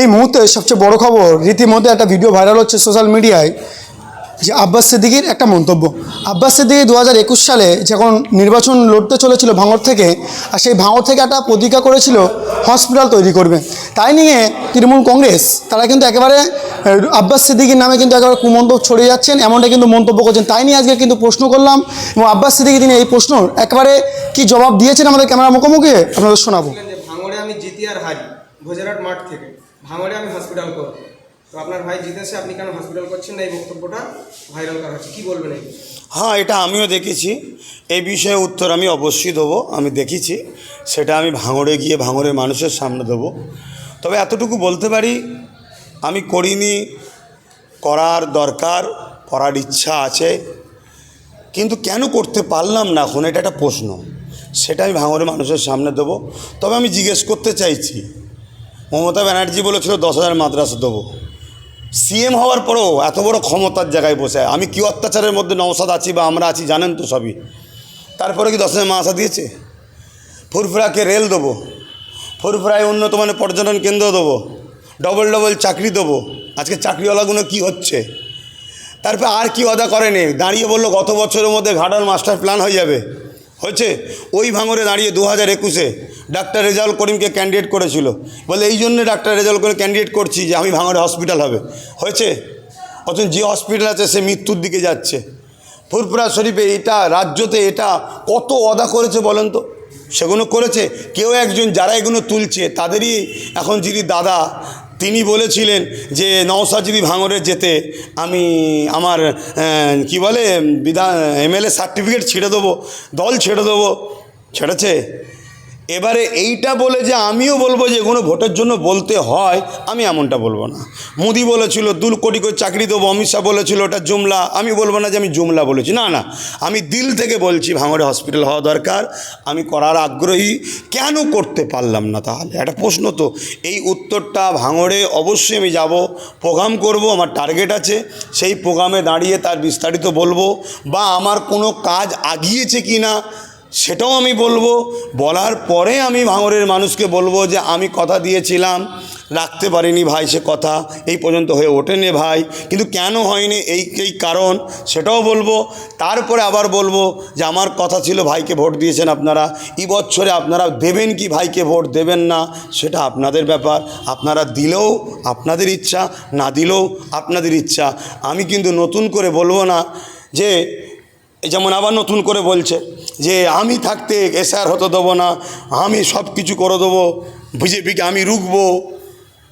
এই মুহূর্তে সবচেয়ে বড় খবর রীতিমধ্যে একটা ভিডিও ভাইরাল হচ্ছে সোশ্যাল মিডিয়ায় যে আব্বাস সিদ্দিকির একটা মন্তব্য। আব্বাস সিদ্দিকি দু হাজার একুশ সালে যখন নির্বাচন লড়তে চলেছিল ভাঙর থেকে, আর সেই ভাঙর থেকে একটা প্রতিজ্ঞা করেছিল হসপিটাল তৈরি করবে। তাই নিয়ে তৃণমূল কংগ্রেস, তারা কিন্তু একেবারে আব্বাস সিদ্দিকির নামে কিন্তু একেবারে কুমন্তব্য ছড়িয়ে যাচ্ছেন, এমনটা কিন্তু মন্তব্য করছেন। তাই নিয়ে আজকে কিন্তু প্রশ্ন করলাম, এবং আব্বাস সিদ্দিকি তিনি এই প্রশ্ন একেবারে কি জবাব দিয়েছেন আমাদের ক্যামেরা মুখোমুখি? আপনাদের শোনাবো। ভাঙড়ে আমি জিতি আর হারি, ভোজেরহাট মাঠ থেকে। ভাঙড়ে আমি হসপিটাল করব। তো আপনার ভাই জিতেছে, আপনি কেন হসপিটাল করছেন না? এই বক্তব্যটা ভাইরাল করা হচ্ছে। কি বলবেন এই হ্যাঁ এটা আমিও দেখেছি। এই বিষয়ে উত্তর আমি অবশ্যই দেবো। আমি দেখেছি। সেটা আমি ভাঙড়ে গিয়ে ভাঙড়ের মানুষের সামনে দেবো। তবে এতটুকু বলতে পারি, আমি করিনি। করার দরকার, করার ইচ্ছা আছে। কিন্তু কেন করতে পারলাম না এখন? এটা একটা প্রশ্ন। সেটা আমি ভাঙড়ের মানুষের সামনে দেবো। তবে আমি জিজ্ঞেস করতে চাইছি মমতা ব্যানার্জি বলেছিল দশ হাজার মাদ্রাসা দেবো। সিএম হওয়ার পরেও এত বড় ক্ষমতার জায়গায় বসে আমি কি অত্যাচারের মধ্যে নওসাদ আছি বা আমরা আছি জানেন তো সবই। তারপরে কি দশ হাজার মাসা দিয়েছে? ফুরফুরাকে রেল দেবো। ফুরফুরায় উন্নত মানের পর্যটন কেন্দ্র দেবো। ডবল ডবল চাকরি দেবো। আজকে চাকরিওয়ালাগুলো কি হচ্ছে? তারপর আর কি অদা করেনি দাঁড়িয়ে বলল গত বছরের মধ্যে ঘাটার মাস্টার প্ল্যান হয়ে যাবে। হয়েছে? ওই ভাঙরে দাঁড়িয়ে দু হাজার একুশে ডাক্তার রেজাউল করিমকে ক্যান্ডিডেট করেছিল। বলে, এই জন্য ডাক্তার রেজাউল করিম ক্যান্ডিডেট করছি যে আমি ভাঙরে হসপিটাল হবে। হয়েছে? অথচ যে হসপিটাল আছে, সে মৃত্যুর দিকে যাচ্ছে। ফুরপুরা শরীফে এটা, রাজ্যতে এটা কত অদা করেছে বলেন তো? সেগুলো করেছে। কেউ একজন, যারা এগুলো তুলছে, তাদেরই এখন যিনি দাদা তিনি বলেছিলেন যে নওসা যদি ভাঙরে যেতে আমি আমার কি বলে, বিধান, এমএলএ সার্টিফিকেট ছেড়ে দেবো, দল ছেড়ে দেবো। ছেড়েছে? এবারে এইটা বলে যে আমিও বলব যে কোনো ভোটের জন্য বলতে হয়, আমি এমনটা বলব না। মোদি বলেছিল দু কোটি করে চাকরি দেবো, অমিত শাহ বলেছিল, ওটা জুমলা। আমি বলব না যে আমি জুমলা বলেছি, না না। আমি দিল থেকে বলছি, ভাঙড়ে হসপিটাল হওয়া দরকার। আমি করার আগ্রহী। কেন করতে পারলাম না তাহলে? একটা প্রশ্ন তো। এই উত্তরটা ভাঙড়ে অবশ্যই আমি যাব, প্রোগ্রাম করব, আমার টার্গেট আছে। সেই প্রোগ্রামে দাঁড়িয়ে তার বিস্তারিত বলব। বা আমার কোনো কাজ আগিয়েছে কি না সেটাও আমি বলব। বলার পরে আমি ভাঙরের মানুষকে বলব যে, আমি কথা দিয়েছিলাম, রাখতে পারিনি ভাই সে কথা, এই পর্যন্ত হয়ে ওঠেনি ভাই। কিন্তু কেন হয়নি? এই এই কারণ সেটাও বলব। তারপরে আবার বলব যে, আমার কথা ছিল ভাইকে ভোট দিয়েছেন আপনারা। এই বছরে আপনারা দেবেন কি ভাইকে ভোট দেবেন না, সেটা আপনাদের ব্যাপার। আপনারা দিলেও আপনাদের ইচ্ছা, না দিলেও আপনাদের ইচ্ছা। আমি কিন্তু নতুন করে বলব না যে যেমন আবার নতুন করে বলছে যে আমি থাকতে এসআর হতে দেবো না, আমি সব কিছু করে দেবো, বিজেপিকে আমি রুখবো।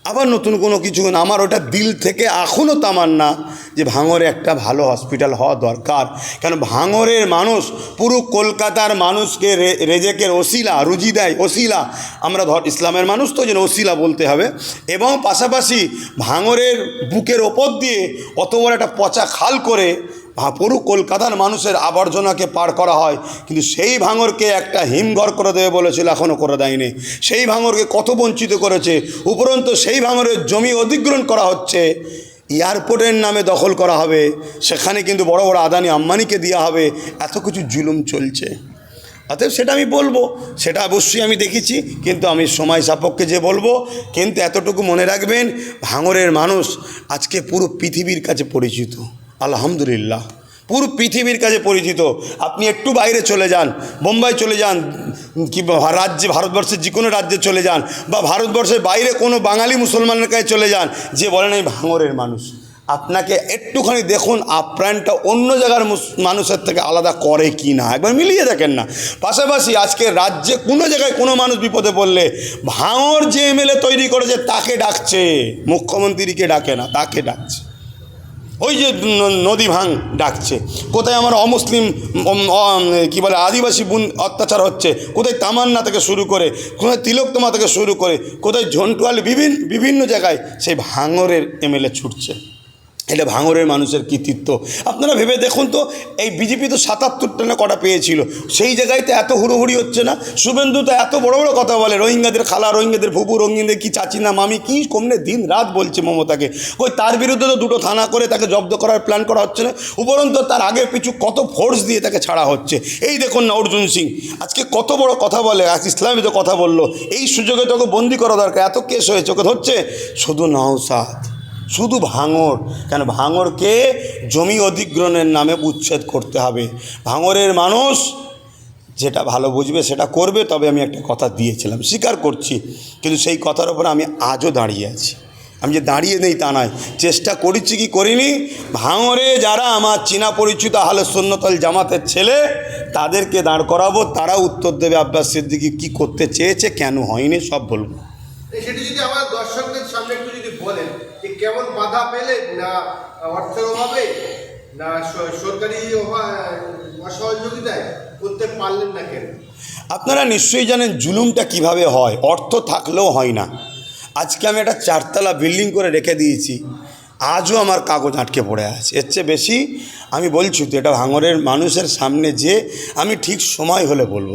আবার নতুন কোনো কিছু না, আমার ওটা দিল থেকে এখনও তামান্না যে ভাঙরে একটা ভালো হসপিটাল হওয়া দরকার। কেন ভাঙরের মানুষ, পুরো কলকাতার মানুষকে রেজেকের ওসিলা, রুজি দেয়, ওসিলা। আমরা ধর ইসলামের মানুষ তো, যেন ওসিলা বলতে হবে। এবং পাশাপাশি ভাঙরের বুকের ওপর দিয়ে অত বড় একটা পচা খাল করে পুরো কলকাতার মানুষের আবর্জনাকে পার করা হয়। কিন্তু সেই ভাঙরকে একটা হিমঘর করে দেবে বলেছিল এখনও করে দেয়নি। সেই ভাঙরকে কত বঞ্চিত করেছে। উপরন্ত সেই ভাঙরের জমি অধিগ্রহণ করা হচ্ছে। এয়ারপোর্টের নামে দখল করা হবে। সেখানে কিন্তু বড় বড় আদানি আম্বানিকে দেওয়া হবে। এত কিছু জুলুম চলছে। অতএব সেটা আমি বলব। সেটা অবশ্যই আমি দেখেছি। কিন্তু আমি সময় সাপেক্ষে যে বলব, কিন্তু এতটুকু মনে রাখবেন, ভাঙরের মানুষ আজকে পুরো পৃথিবীর কাছে পরিচিত। আলহামদুলিল্লাহ। পুরো পৃথিবীর কাছে পরিচিত। আপনি একটু বাইরে চলে যান, বোম্বাই চলে যান, কি রাজ্যে, ভারতবর্ষের যে কোনো রাজ্যে চলে যান বা ভারতবর্ষের বাইরে কোনো বাঙালি মুসলমানের কাছে চলে যান, যে বলেন এই ভাঙরের মানুষ। আপনাকে একটুখানি দেখুন আপ্রাণটা অন্য জায়গার মানুষের থেকে আলাদা করে কি না? একবার মিলিয়ে দেখেন না। পাশাপাশি আজকে রাজ্যে কোনো জায়গায় কোনো মানুষ বিপদে পড়লে ভাঙর যে এমএলএ তৈরি করেছে, তাকে ডাকছে। মুখ্যমন্ত্রীকে ডাকে না, তাকে ডাকছে। ওই যে নদী ভাঙ ডাকছে। কোথায় আমার অমুসলিম কি বলে, আদিবাসী বুন অত্যাচার হচ্ছে? কোথায় তামান্না থেকে শুরু করে, কোথায় তিলকতমা থেকে শুরু করে, কোথায় ঝন্টুয়াল বিভিন্ন বিভিন্ন জায়গায় সেই ভাঙরের এমএলএ ছুটছে। এটা ভাঙরের মানুষের কৃতিত্ব আপনারা ভেবে দেখুন তো, এই বিজেপি তো সাতাত্তরটা না কটা পেয়েছিল। সেই জায়গায় তো এত হুড়োহুড়ি হচ্ছে না? শুভেন্দু তো এত বড় বড় কথা বলে, রোহিঙ্গাদের খালা, রোহিঙ্গাদের ফুপু, রোহিঙ্গাদের কি চাচি না মামি, কি কমনে দিন রাত বলছে মমতাকে। ওই তার বিরুদ্ধে তো দুটো থানা করে তাকে জব্দ করার প্ল্যান করা হচ্ছে না? উপরন্ত তার আগে পিছু কত ফোর্স দিয়ে তাকে ছাড়া হচ্ছে? এই দেখুন না অর্জুন সিং, আজকে কত বড় কথা বলে, আজ ইসলামী তো কথা বলল। এই সুযোগে তোকে বন্দি করা দরকার, এত কেস হয়েছে ওকে ধরছে? শুধু নওসাদ শুধু ভাঙর কেন ভাঙরকে জমি অধিগ্রহণের নামে উচ্ছেদ করতে হবে। ভাঙরের মানুষ যেটা ভালো বুঝবে, সেটা করবে, তবে আমি একটা কথা দিয়েছিলাম, স্বীকার করছি। কিন্তু সেই কথার উপর আমি আজও দাঁড়িয়ে আছি। আমি যে দাঁড়িয়ে নেই তা নয়, চেষ্টা করেছি কি করিনি? ভাঙরে যারা আমার চীনা পরিচিত আহলে সন্ন্যতল জামাতের ছেলে, তাদেরকে দাঁড় করাবো। তারা উত্তর দেবে, আব্বাস সিদ্দিকি কী করতে চেয়েছে, কেন হয়নি, সব বলব। সেটি যদি আমার দর্শকদের সামনে একটু যদি বলেন কেমন বাধা পেলেন না অর্থের অভাবে, না সরকারি অসহযোগিতায় করতে পারলেন না কেন? আপনারা নিশ্চয়ই জানেন জুলুমটা কীভাবে হয়, অর্থ থাকলেও হয় না। আজকে আমি একটা চারতলা বিল্ডিং করে রেখে দিয়েছি, আজও আমার কাগজ আটকে পড়ে আছে। এর চেয়ে বেশি আমি বলছি তো, এটা ভাঙরের মানুষের সামনে যে আমি ঠিক সময় হলে বলব।